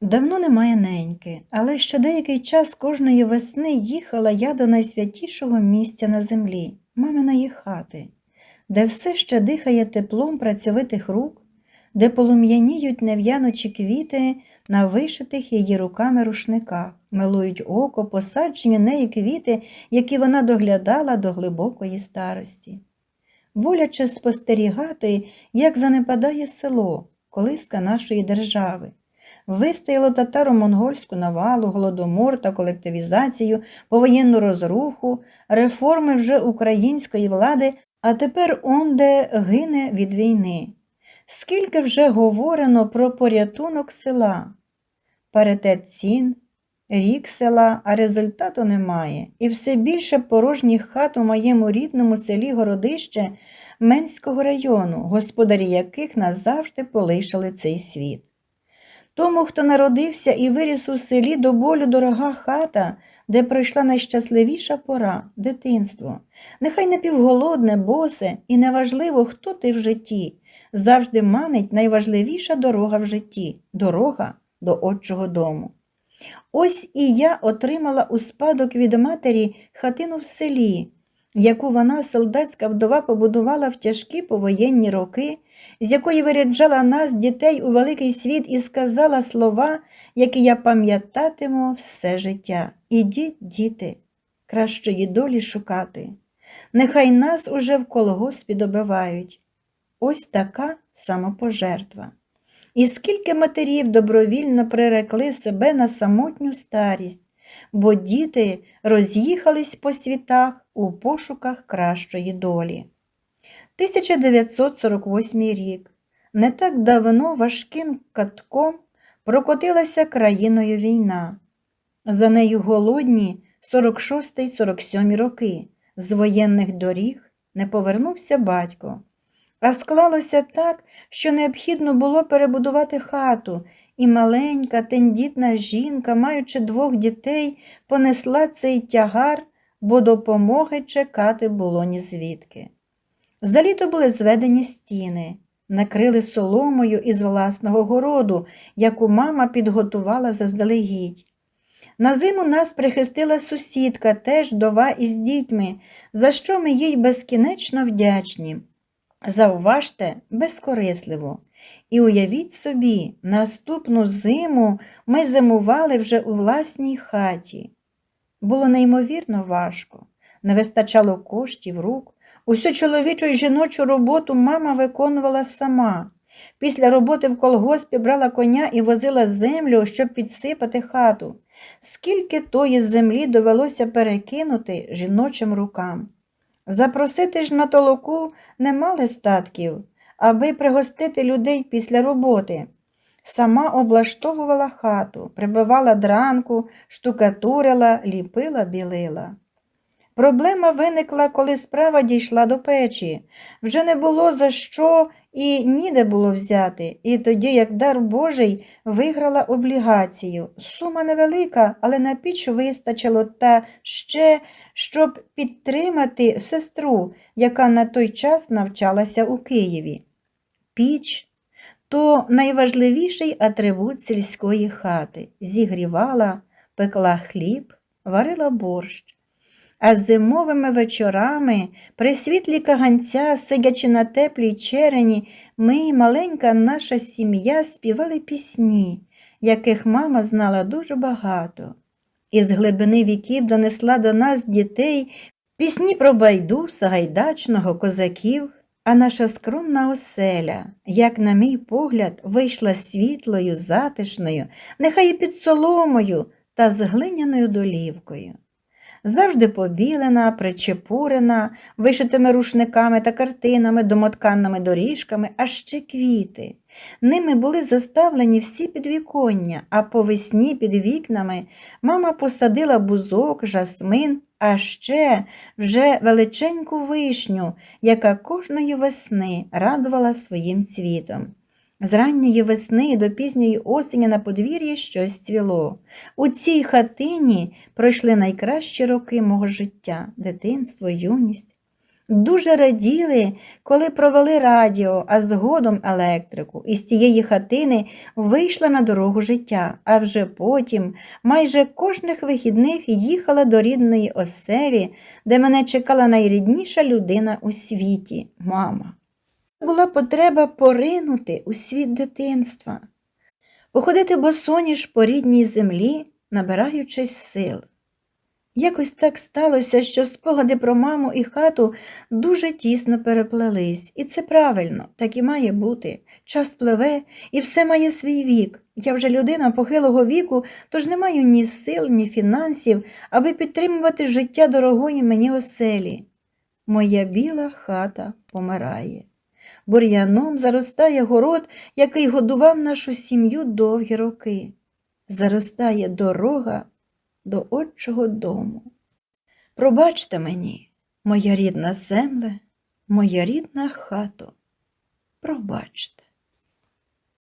Давно немає неньки, але ще деякий час кожної весни їхала я до найсвятішого місця на землі, маминої хати, де все ще дихає теплом працьовитих рук, де полум'яніють нев'яночі квіти на вишитих її руками рушниках, милують око, посаджені неї квіти, які вона доглядала до глибокої старості. Боляче спостерігати, як занепадає село, колиска нашої держави. Вистояло татаро-монгольську навалу, голодомор та колективізацію, повоєнну розруху, реформи вже української влади, а тепер онде гине від війни. Скільки вже говорено про порятунок села, паритет цін, рік села, а результату немає. І все більше порожніх хат у моєму рідному селі Городище Менського району, господарі яких назавжди полишили цей світ. Тому, хто народився і виріс у селі до болю дорога хата, де пройшла найщасливіша пора дитинство. Нехай напівголодне, босе, і неважливо, хто ти в житті, завжди манить найважливіша дорога в житті дорога до отчого дому. Ось і я отримала у спадок від матері хатину в селі, яку вона, солдатська вдова, побудувала в тяжкі повоєнні роки, з якої виряджала нас, дітей, у великий світ, і сказала слова, які я пам'ятатиму все життя. Ідіть, діти, кращої долі шукати. Нехай нас уже в колгоспі добивають. Ось така самопожертва. І скільки матерів добровільно прирекли себе на самотню старість, бо діти роз'їхались по світах у пошуках кращої долі. 1948 рік. Не так давно важким катком прокотилася країною війна. За нею голодні 46-47 роки. З воєнних доріг не повернувся батько. А склалося так, що необхідно було перебудувати хату, і маленька, тендітна жінка, маючи двох дітей, понесла цей тягар, бо допомоги чекати було ні звідки. За літо були зведені стіни, накрили соломою із власного городу, яку мама підготувала заздалегідь. На зиму нас прихистила сусідка, теж вдова із дітьми, за що ми їй безкінечно вдячні. Зауважте, безкорисливо. І уявіть собі, наступну зиму ми зимували вже у власній хаті. Було неймовірно важко, не вистачало коштів, рук. Усю чоловічу й жіночу роботу мама виконувала сама. Після роботи в колгоспі брала коня і возила землю, щоб підсипати хату. Скільки тої землі довелося перекинути жіночим рукам. Запросити ж на толоку не мали статків, аби пригостити людей після роботи. Сама облаштовувала хату, прибивала дранку, штукатурила, ліпила, білила. Проблема виникла, коли справа дійшла до печі. Вже не було за що і ніде було взяти, і тоді, як дар Божий, виграла облігацію. Сума невелика, але на піч вистачило та ще, щоб підтримати сестру, яка на той час навчалася у Києві. Піч то найважливіший атрибут сільської хати. Зігрівала, пекла хліб, варила борщ. А зимовими вечорами, при світлі каганця, сидячи на теплій черені, ми, і маленька наша сім'я, співали пісні, яких мама знала дуже багато. Із глибини віків донесла до нас дітей пісні про байдуса, гайдачного, козаків, а наша скромна оселя, як, на мій погляд, вийшла світлою, затишною, нехай і під соломою та з глиняною долівкою завжди побілена, причепурена, вишитими рушниками та картинами, домотканними доріжками, а ще квіти. Ними були заставлені всі підвіконня, а по весні під вікнами мама посадила бузок, жасмин, а ще вже величеньку вишню, яка кожної весни радувала своїм цвітом. З ранньої весни до пізньої осені на подвір'ї щось цвіло. У цій хатині пройшли найкращі роки мого життя, дитинство, юність. Дуже раділи, коли провели радіо, а згодом електрику, і з тієї хатини вийшла на дорогу життя, а вже потім майже кожних вихідних їхала до рідної оселі, де мене чекала найрідніша людина у світі мама. Була потреба поринути у світ дитинства, походити босоніж по рідній землі, набираючись сил. Якось так сталося, що спогади про маму і хату дуже тісно переплелись, і це правильно, так і має бути. Час пливе, і все має свій вік. Я вже людина похилого віку, тож не маю ні сил, ні фінансів, аби підтримувати життя дорогої мені оселі. Моя біла хата помирає. Бур'яном заростає город, який годував нашу сім'ю довгі роки. Заростає дорога до отчого дому. Пробачте мені, моя рідна земле, моя рідна хато, пробачте.